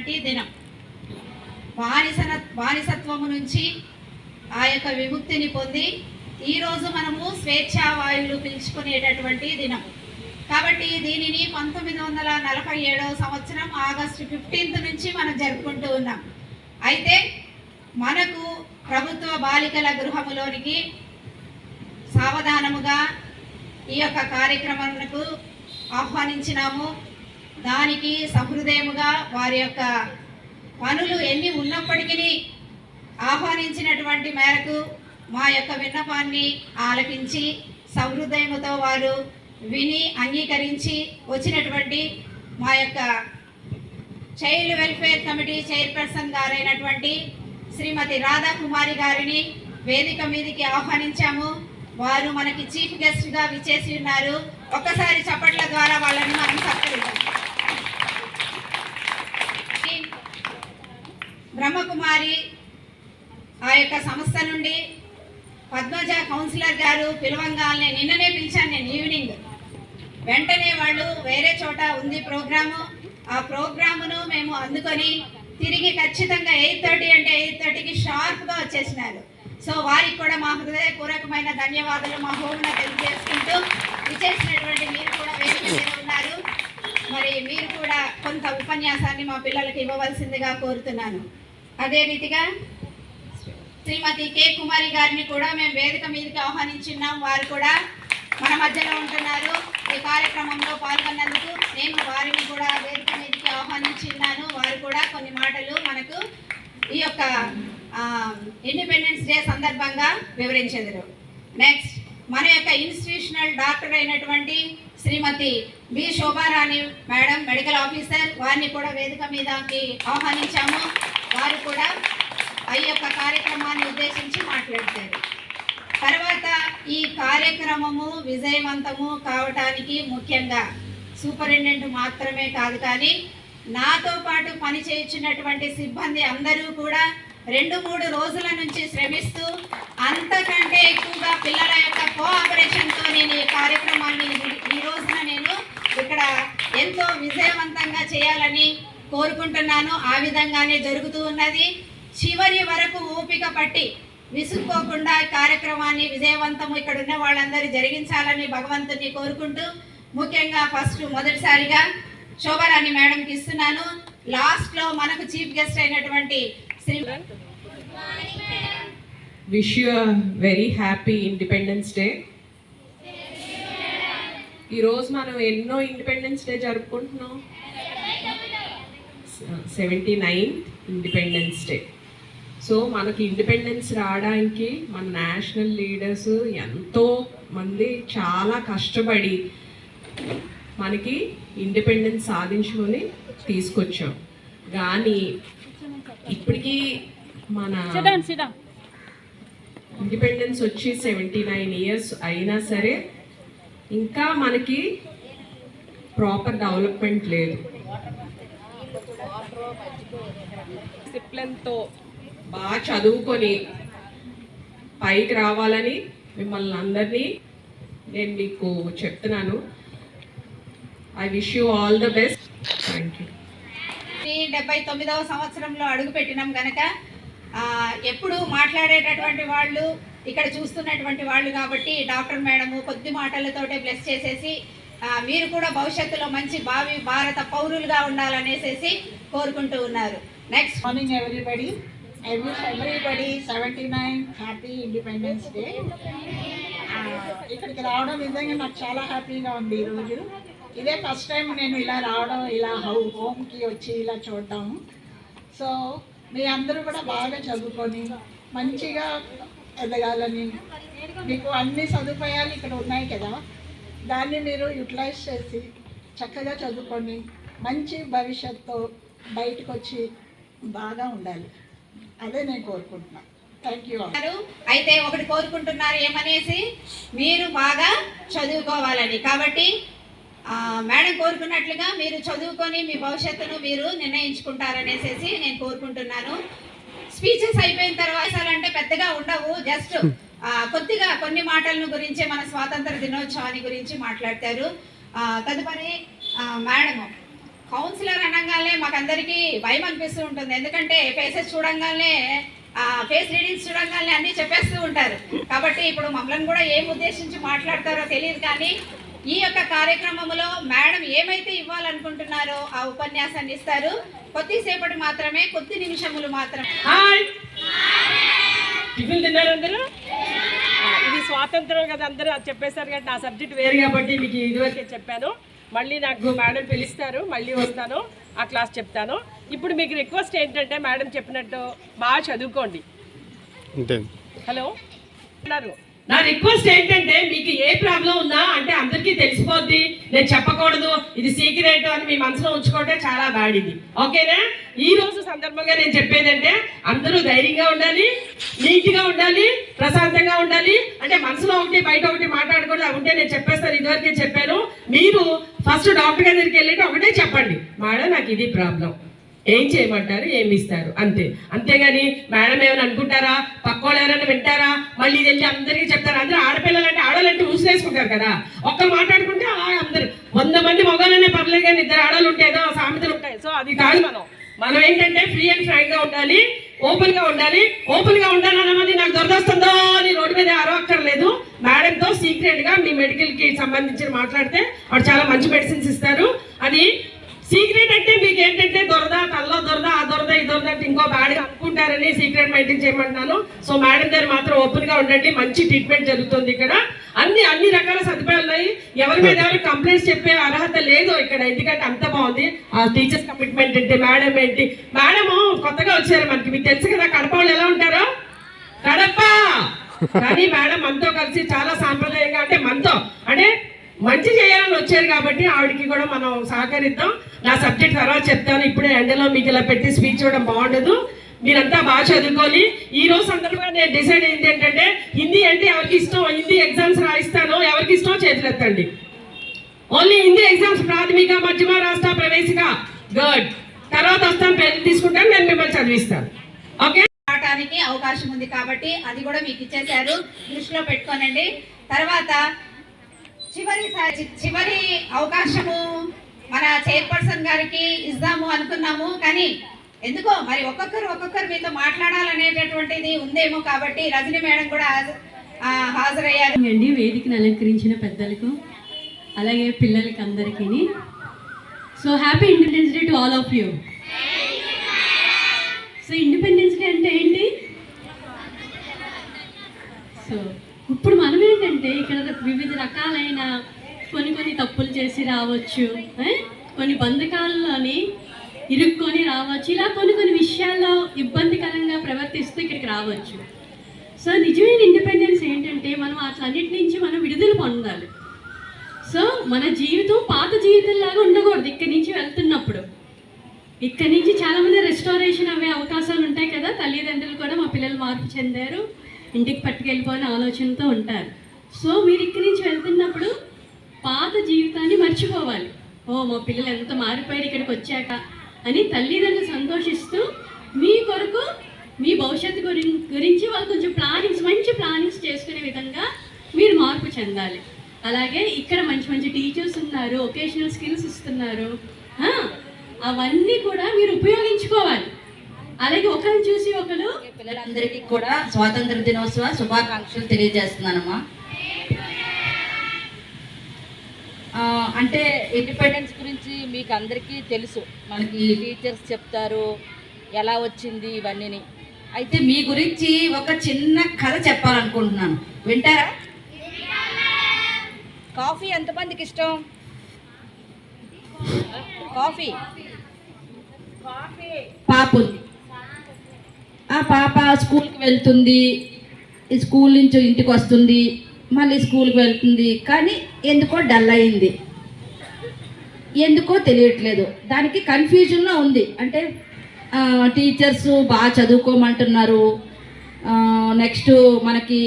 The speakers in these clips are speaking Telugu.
చేసినటువంటి దినం. బానిసన బానిసత్వము నుంచి ఆ యొక్క విముక్తిని పొంది ఈరోజు మనము స్వేచ్ఛా వాయువులు దినం. కాబట్టి దీనిని పంతొమ్మిది వందల నలభై ఏడవ సంవత్సరం ఆగస్టు ఫిఫ్టీన్త్ నుంచి మనం జరుపుకుంటూ ఉన్నాం. అయితే మనకు ప్రభుత్వ బాలికల గృహములోనికి సావధానముగా ఈ యొక్క కార్యక్రమాలకు ఆహ్వానించినాము. దానికి సహృదయముగా వారి యొక్క పనులు ఎన్ని ఉన్నప్పటికీ ఆహ్వానించినటువంటి మేరకు మా యొక్క విన్నపాన్ని ఆలపించి సహృదయముతో వారు విని అంగీకరించి వచ్చినటువంటి మా యొక్క చైల్డ్ వెల్ఫేర్ కమిటీ చైర్పర్సన్ గారైనటువంటి శ్రీమతి రాధాకుమారి గారిని వేదిక మీదకి ఆహ్వానించాము. వారు మనకి చీఫ్ గెస్ట్గా విచ్చేసి ఉన్నారు. ఒక్కసారి చప్పట్ల ద్వారా వాళ్ళని మనం సత్కరిద్దాం. బ్రహ్మకుమారి ఆ యొక్క సంస్థ నుండి పద్మజ కౌన్సిలర్ గారు పిలవంగానే నిన్ననే పిలిచాను నేను ఈవినింగ్. వెంటనే వాళ్ళు వేరే చోట ఉంది ప్రోగ్రాము. ఆ ప్రోగ్రామును మేము అందుకొని తిరిగి ఖచ్చితంగా ఎయిట్ థర్టీ అంటే ఎయిట్ థర్టీకి షార్ప్గా వచ్చేసినారు. సో వారికి కూడా మా హృదయపూర్వకమైన ధన్యవాదాలు. మా హోమ్న తెలియజేసుకుంటూ విచ్చేసినటువంటి మీరు కూడా వేదిక మీద ఉన్నారు. మరి మీరు కూడా కొంత ఉపన్యాసాన్ని మా పిల్లలకి ఇవ్వవలసిందిగా కోరుతున్నాను. అదే రీతిగా శ్రీమతి కె కుమారి గారిని కూడా మేము వేదిక మీదకి ఆహ్వానించున్నాం. వారు కూడా మన మధ్యలో ఉంటున్నారు. ఈ కార్యక్రమంలో పాల్గొన్నందుకు నేను వారిని కూడా వేదిక మీదకి ఆహ్వానించున్నాను. వారు కూడా కొన్ని మాటలు మనకు ఈ యొక్క ఇండిపెండెన్స్ డే సందర్భంగా వివరించెదరు. నెక్స్ట్ మన యొక్క ఇన్స్టిట్యూషనల్ డాక్టర్ అయినటువంటి Shrimati B Shobharani madam medical officer వారిని కూడా వేదిక మీదకి ఆహ్వానించాము. వారు కూడా ఈ యొక్క కార్యక్రమాన్ని ఉద్దేశించి మాట్లాడతారు. తర్వాత ఈ కార్యక్రమము విజయవంతము కావటానికి ముఖ్యంగా సూపరింటెండెంట్ మాత్రమే కాదు కానీ నాతో పాటు పనిచేయించినటువంటి సిబ్బంది అందరూ కూడా రెండు మూడు రోజుల నుంచి శ్రమిస్తూ అంతకంటే ఎక్కువగా పిల్లల యొక్క కోఆపరేషన్తో నేను ఈ కార్యక్రమాన్ని ఈ రోజున నేను ఇక్కడ ఎంతో విజయవంతంగా చేయాలని కోరుకుంటున్నాను. ఆ విధంగానే జరుగుతూ ఉన్నది. చివరి వరకు ఓపిక పట్టి విసుక్కోకుండా ఈ కార్యక్రమాన్ని విజయవంతం ఇక్కడ ఉన్న వాళ్ళందరూ జరిగించాలని భగవంతుని కోరుకుంటూ ముఖ్యంగా ఫస్ట్ మొదటిసారిగా శోభరాణి మేడంకి ఇస్తున్నాను. లాస్ట్లో మనకు చీఫ్ గెస్ట్ అయినటువంటి Shri wish you very happy independence day ఈరోజు మనం ఎన్నో ఇండిపెండెన్స్ డే జరుపుకుంటున్నాం. Seventy nine independence day so మనకి ఇండిపెండెన్స్ రావడానికి మన నేషనల్ లీడర్స్ ఎంతో మంది చాలా కష్టపడి మనకి ఇండిపెండెన్స్ సాధించుకొని తీసుకొచ్చాం. కానీ ఇప్పటికీ మన ఇండిపెండెన్స్ వచ్చి సెవెంటీ నైన్ ఇయర్స్ అయినా సరే ఇంకా మనకి ప్రాపర్ డెవలప్మెంట్ లేదు. డిసిప్లిన్తో బాగా చదువుకొని పైకి రావాలని మిమ్మల్ని అందరినీ నేను మీకు చెప్తున్నాను. I wish you all the best thank you డెబ్బై తొమ్మిదవ సంవత్సరంలో అడుగు పెట్టినాం కనుక ఆ, ఎప్పుడు మాట్లాడేటటువంటి వాళ్ళు ఇక్కడ చూస్తున్నటువంటి వాళ్ళు కాబట్టి డాక్టర్ మేడము కొద్ది మాటలతోటే బ్లెస్ చేసేసి మీరు కూడా భవిష్యత్తులో మంచి భావి భారత పౌరులుగా ఉండాలనేసేసి కోరుకుంటూ ఉన్నారు. Next morning everybody I everybody seventy nine happy independence day ఇక్కడికి రావడం నిజంగా నాకు చాలా హ్యాపీగా ఉంది ఈరోజు ఇదే ఫస్ట్ టైం నేను ఇలా రావడం ఇలా హౌ హోమ్కి వచ్చి ఇలా చూడడం. సో మీ అందరూ కూడా బాగా చదువుకొని మంచిగా ఎదగాలని. మీకు అన్ని సదుపాయాలు ఇక్కడ ఉన్నాయి కదా. దాన్ని మీరు యూటిలైజ్ చేసి చక్కగా చదువుకొని మంచి భవిష్యత్తుతో బయటకు వచ్చి బాగా ఉండాలి. అదే నేను కోరుకుంటున్నాను థ్యాంక్ యూ అయితే ఒకటి కోరుకుంటున్నారు ఏమనేసి మీరు బాగా చదువుకోవాలని. కాబట్టి మేడం కోరుకున్నట్లుగా మీరు చదువుకొని మీ భవిష్యత్తును మీరు నిర్ణయించుకుంటారనేసి నేను కోరుకుంటున్నాను. స్పీచెస్ అయిపోయిన తర్వాత అంటే పెద్దగా ఉండవు జస్ట్ కొద్దిగా కొన్ని మాటలను గురించే మన స్వాతంత్ర దినోత్సవాన్ని గురించి మాట్లాడతారు. తదుపరి మేడము. మేడం కౌన్సిలర్ అనగానే మాకందరికీ భయం అనిపిస్తూ ఉంటుంది. ఎందుకంటే ఫేసెస్ చూడంగానే ఫేస్ రీడింగ్స్ చూడంగానే అన్నీ చెప్పేస్తూ ఉంటారు. కాబట్టి ఇప్పుడు మమ్మల్ని కూడా ఏం ఉద్దేశించి మాట్లాడతారో తెలియదు కానీ ఈ యొక్క కార్యక్రమంలో మేడం ఏమైతే ఇవ్వాలనుకుంటున్నారో ఆ ఉపన్యాసాన్ని ఇస్తారు. కొద్దిసేపటి మాత్రమే కొద్ది నిమిషములు మాత్రమే. టిఫిన్ తిన్నారు అందరూ? స్వాతంత్రం కదా అందరూ అది చెప్పేశారు కాబట్టి నా సబ్జెక్ట్ వేరు కాబట్టి మీకు ఇదివరకే చెప్పాను. మళ్ళీ నాకు మేడం పిలుస్తారు మళ్ళీ వస్తాను ఆ క్లాస్ చెప్తాను. ఇప్పుడు మీకు రిక్వెస్ట్ ఏంటంటే మేడం చెప్పినట్టు బాగా చదువుకోండి. హలో? అన్నారు నా రిక్వెస్ట్ ఏంటంటే మీకు ఏ ప్రాబ్లం ఉందా అంటే అందరికీ తెలిసిపోద్ది. నేను చెప్పకూడదు. ఇది సీక్రెట్ అని మీ మనసులో ఉంచుకుంటే చాలా బ్యాడ్ ఇది ఓకేనా? ఈ రోజు సందర్భంగా నేను చెప్పేదంటే అందరూ ధైర్యంగా ఉండాలి నీట్గా ఉండాలి ప్రశాంతంగా ఉండాలి. అంటే మనసులో ఒకటి బయట ఒకటి మాట్లాడకూడదు అవి ఉంటే నేను చెప్పేస్తాను. ఇదివరకే చెప్పాను. మీరు ఫస్ట్ డాక్టర్ గారి దగ్గరికి వెళ్ళి ఒకటే చెప్పండి. మేడం నాకు ఇది ప్రాబ్లం. ఏం చేయమంటారు? ఏమి ఇస్తారు? అంతే. అంతేగాని మేడం ఏమైనా అనుకుంటారా? పక్కోళ్ళు ఎవరైనా వింటారా? మళ్ళీ ఇది వెళ్ళి అందరికీ చెప్తారు. అందరూ ఆడపిల్లలు అంటే ఆడవాళ్ళంటే ఊసేసుకుంటారు కదా. ఒక్క మాట్లాడుకుంటే అలా అందరు వంద మంది మగవాళ్ళనే పర్లేదు కానీ ఇద్దరు ఆడవాళ్ళు ఉంటాయో సామెతలు ఉంటాయి. సో అది కాదు మనం. మనం ఏంటంటే ఫ్రీ అండ్ ఫ్రాంక్గా ఉండాలి ఓపెన్గా ఉండాలి. ఓపెన్గా ఉండాలన్నది నాకు దొరదొస్తుందో అని రోడ్డు మీద అరవక్కర్లేదు మేడంతో సీక్రెట్గా మీ మెడికల్కి సంబంధించి మాట్లాడితే వాడు చాలా మంచి మెడిసిన్స్ ఇస్తారు. అది సీక్రెట్ దొరద తల్లో దొరద ఆ దొరద ఈ దొరద ఇంకో బ్యాడ్ అనుకుంటారని సీక్రెట్ మెయింటైన్ చేయమంటున్నాను. సో మేడం గారు మాత్రం ఓపెన్గా ఉండండి మంచి ట్రీట్మెంట్ జరుగుతుంది ఇక్కడ. అన్ని అన్ని రకాల సదుపాయాలు ఉన్నాయి. ఎవరి మీద ఎవరు కంప్లైంట్స్ చెప్పే అర్హత లేదు ఇక్కడ ఎందుకంటే అంత బాగుంది. ఆ టీచర్స్ కమిట్మెంట్ ఏంటి మేడం ఏంటి? మేడము కొత్తగా వచ్చారు మనకి మీకు తెలుసు కదా కడప వాళ్ళు ఎలా ఉంటారో? కడప! కానీ మేడం మనతో కలిసి చాలా సాంప్రదాయంగా అంటే మనతో అంటే మంచి చేయాలని వచ్చారు కాబట్టి ఆవిడకి కూడా మనం సహకరిద్దాం. నా సబ్జెక్ట్ తర్వాత చెప్తాను. ఇప్పుడే ఎండలో మీకు ఇలా పెట్టి స్పీచ్ ఇవ్వడం బాగుండదు. మీరంతా బాగా చదువుకొని ఈ రోజు సందర్భంగా నేను డిసైడ్ అయింది ఏంటంటే హిందీ అంటే ఎవరికి ఇష్టం? హిందీ ఎగ్జామ్స్ రాయిస్తాను. ఎవరికి ఇష్టం చేతులెత్తండి ఓన్లీ హిందీ ఎగ్జామ్స్ ప్రాథమిక మధ్యమ రాష్ట్ర ప్రవేశిక. గుడ్ తర్వాత వస్తాను పెళ్ళి తీసుకుంటాను నేను మిమ్మల్ని చదివిస్తాను. ఓకే రావడానికి అవకాశం ఉంది కాబట్టి అది కూడా మీకు ఇచ్చేశారు. దృష్టిలో పెట్టుకోనండి. తర్వాత చివరి చివరి అవకాశము మన చైర్పర్సన్ గారికి ఇద్దాము అనుకున్నాము. కానీ ఎందుకో మరి ఒక్కొక్కరు ఒక్కొక్కరు మీతో మాట్లాడాలనేటటువంటిది ఉందేమో కాబట్టి రజని మేడం కూడా హాజరయ్యారు. అండి వేదికను అలంకరించిన పెద్దలకు అలాగే పిల్లలకి అందరికీ so happy independence day to all of you. So independence day అంటే ఏంటి? సో ఇప్పుడు మనం ఇక్కడ వివిధ రకాలైన కొన్ని కొన్ని తప్పులు చేసి రావచ్చు కొన్ని బంధకాల్లోని ఇరుక్కొని రావచ్చు ఇలా కొన్ని కొన్ని విషయాల్లో ఇబ్బందికరంగా ప్రవర్తిస్తూ ఇక్కడికి రావచ్చు. సో నిజమైన ఇండిపెండెన్స్ ఏంటంటే మనం అట్లన్నిటి నుంచి మనం విడుదల పొందాలి. సో మన జీవితం పాత జీవితంలాగా ఉండకూడదు ఇక్కడి నుంచి వెళ్తున్నప్పుడు. ఇక్కడి నుంచి చాలామంది రెస్టారేషన్ అవే అవకాశాలు ఉంటాయి కదా తల్లిదండ్రులు కూడా మా పిల్లలు మార్పు చెందారు ఇంటికి పట్టుకెళ్ళిపోయిన ఆలోచనతో ఉంటారు. సో మీరు ఇక్కడి నుంచి వెళ్తున్నప్పుడు పాత జీవితాన్ని మర్చిపోవాలి. ఓ మా పిల్లలు ఎంత మారిపోయారు ఇక్కడికి వచ్చాక అని తల్లిదండ్రులు సంతోషిస్తూ మీ కొరకు మీ భవిష్యత్తు గురి గురించి వాళ్ళు కొంచెం ప్లానింగ్స్ మంచి ప్లానింగ్స్ చేసుకునే విధంగా మీరు మార్పు చెందాలి. అలాగే ఇక్కడ మంచి మంచి టీచర్స్ ఉన్నారు ఒకేషనల్ స్కిల్స్ ఇస్తున్నారు. అవన్నీ కూడా మీరు ఉపయోగించుకోవాలి. అలాగే ఒకరిని చూసి ఒకరు పిల్లలందరికీ కూడా స్వాతంత్ర దినోత్సవ శుభాకాంక్షలు తెలియజేస్తున్నానమ్మా. అంటే ఇండిపెండెన్స్ గురించి మీకు అందరికీ తెలుసు. మనకి టీచర్స్ చెప్తారు ఎలా వచ్చింది ఇవన్నీ అయితే మీ గురించి ఒక చిన్న కథ చెప్పాలనుకుంటున్నాను. వింటారా? కాఫీ ఎంతమందికి ఇష్టం? కాఫీ? పాప. ఉంది ఆ పాప స్కూల్కి వెళ్తుంది స్కూల్ నుంచి ఇంటికి వస్తుంది. మళ్ళీ స్కూల్కి వెళ్తుంది. కానీ ఎందుకో డల్ అయింది. ఎందుకో తెలియట్లేదు. దానికి కన్ఫ్యూజన్లో ఉంది. అంటే టీచర్స్ బాగా చదువుకోమంటున్నారు. నెక్స్ట్ మనకి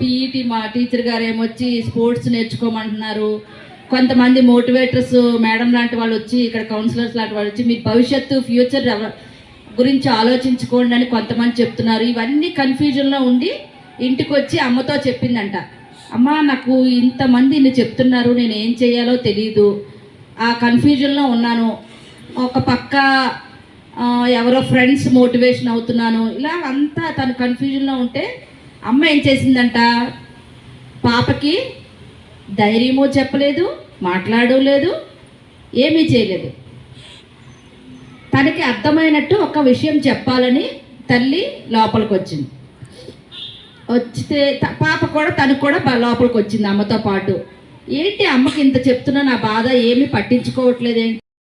పీఈటీ మా టీచర్ గారు ఏమొచ్చి స్పోర్ట్స్ నేర్చుకోమంటున్నారు. కొంతమంది మోటివేటర్స్ మేడం లాంటి వాళ్ళు వచ్చి ఇక్కడ కౌన్సిలర్స్ లాంటి వాళ్ళు వచ్చి మీ భవిష్యత్తు ఫ్యూచర్ గురించి ఆలోచించుకోండి అని కొంతమంది చెప్తున్నారు. ఇవన్నీ కన్ఫ్యూజన్లో ఉండి ఇంటికి వచ్చి అమ్మతో చెప్పిందంట. అమ్మ నాకు ఇంతమంది ఇన్ని చెప్తున్నారు నేను ఏం చేయాలో తెలియదు ఆ కన్ఫ్యూజన్లో ఉన్నాను. ఒక పక్క ఎవరో ఫ్రెండ్స్ మోటివేషన్ అవుతున్నాను. ఇలా అంతా తను కన్ఫ్యూజన్లో ఉంటే అమ్మ ఏం చేసిందంట? పాపకి ధైర్యమో చెప్పలేదు మాట్లాడలేదు ఏమీ చేయలేదు. తనకి అర్థమైనట్టు ఒక విషయం చెప్పాలని తల్లి లోపలికి వచ్చింది వచ్చితే పాప కూడా తనకు కూడా లోపలికి వచ్చింది అమ్మతో పాటు. ఏంటి అమ్మకి ఇంత చెప్తున్నా నా బాధ? ఏమీ పట్టించుకోవట్లేదేంటి?